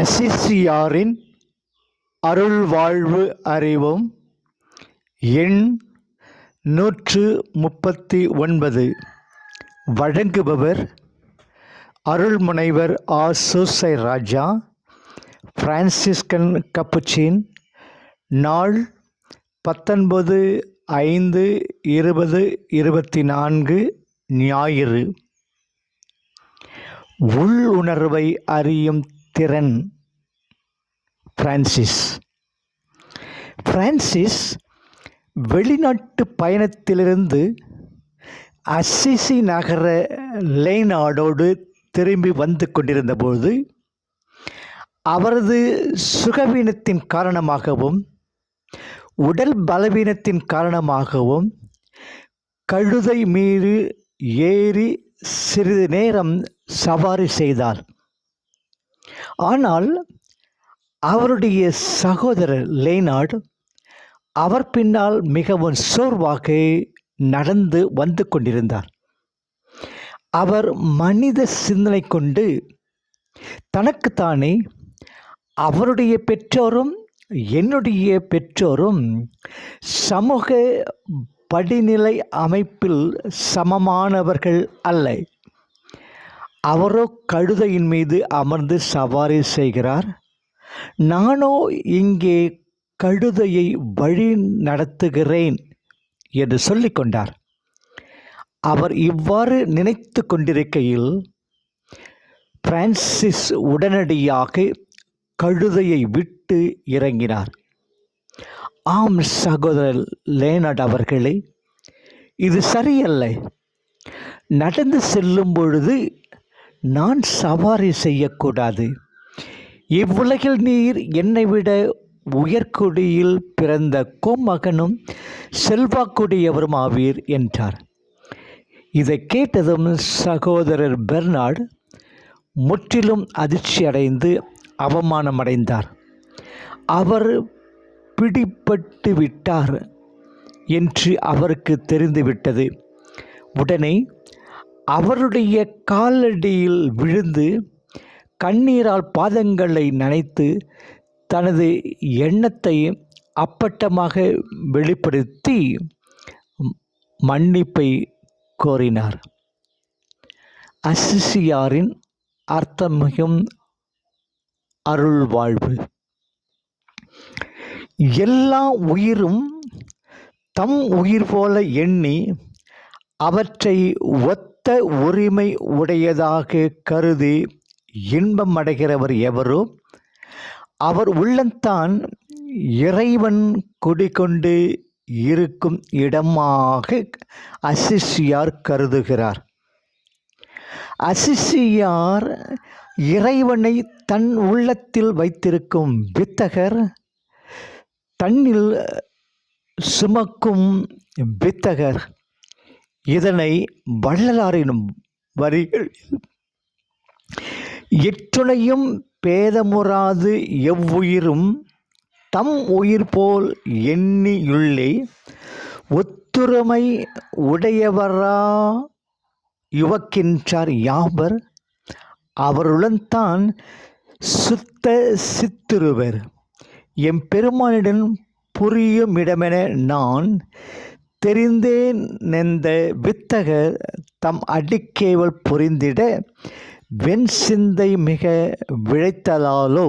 அசிசியாரின் அருள்வாழ்வு அறிவும் எண் நூற்று முப்பத்தி ஒன்பது வழங்குபவர் அருள்முனைவர் ஆ சூசை ராஜா பிரான்சிஸ்கன் கப்புச்சின் நாள் பத்தொன்பது ஐந்து இருபது இருபத்தி நான்கு ஞாயிறு உள்ளுணர்வை அறியும் திறன். பிரான்சிஸ் பிரான்சிஸ் வெளிநாட்டு பயணத்திலிருந்து அசிசி நகர லேனாடோடு திரும்பி வந்து கொண்டிருந்தபோது அவரது சுகவீனத்தின் காரணமாகவும் உடல் பலவீனத்தின் காரணமாகவும் கழுதை மீது ஏறி சிறிது நேரம் சவாரி செய்தார். ஆனால் அவருடைய சகோதரர் லேனார்டு அவர் பின்னால் மிகவும் சோர்வாக நடந்து வந்து கொண்டிருந்தார். அவர் மனித சிந்தனை கொண்டு தனக்குத்தானே அவருடைய பெற்றோரும் என்னுடைய பெற்றோரும் சமூக படிநிலை அமைப்பில் சமமானவர்கள் அல்ல. அவரோ கழுதையின் மீது அமர்ந்து சவாரி செய்கிறார். நானோ இங்கே கழுதையை வழி நடத்துகிறேன் என்று சொல்லிக்கொண்டார் அவர் இவ்வாறு நினைத்து கொண்டிருக்கையில் பிரான்சிஸ் உடனடியாக கழுதையை விட்டு இறங்கினார். ஆம் சகோதரர் லேனட் அவர்களே இது சரியல்ல. நடந்து செல்லும் பொழுது நான் சவாரி செய்யக்கூடாது. இவ்வுலகில் நீர் என்னை விட உயர்குடியில் பிறந்த கோமகனும் செல்வாக்குடையவரும் ஆவீர் என்றார். இதை கேட்டதும் சகோதரர் பெர்னார்டு முற்றிலும் அதிர்ச்சியடைந்து அவமானமடைந்தார். அவர் பிடிபட்டு விட்டார் என்று அவருக்கு தெரிந்துவிட்டது. உடனே அவருடைய காலடியில் விழுந்து கண்ணீரால் பாதங்களை நனைத்து தனது எண்ணத்தை அப்பட்டமாக வெளிப்படுத்தி மன்னிப்பை கோரினார். அசிசியாரின் அர்த்தமிகும் அருள் வாழ்வு எல்லா உயிரும் தம் உயிர் போல எண்ணி அவற்றை ஒத்த உரிமை உடையதாக கருதி இன்பம் அடைகிறவர் எவரோ அவர் உள்ளந்தான் இறைவன் குடிகொண்டு இருக்கும் இடமாக அசிஷியார் கருதுகிறார். அசிஷியார் இறைவனை தன் உள்ளத்தில் வைத்திருக்கும் வித்தகர் தன்னில் சுமக்கும் வித்தகர். இதனை வள்ளலாரினும் வரிகள். எற்றுணையும் பேதமுறாது எவ்வுயிரும் தம் உயிர் போல் எண்ணியுள்ளே ஒத்துறமை உடையவரா யுவக்கின்றார் யாவர் அவருடன் தான் சுத்த சித்திருவர். எம் பெருமானிடம் புரியுமிடமென நான் தெரிந்தேன் நெந்த வித்தகர் தம் அடிக்கேவல் புரிந்திட வெண் சிந்தை மிக விழைத்தலாலோ?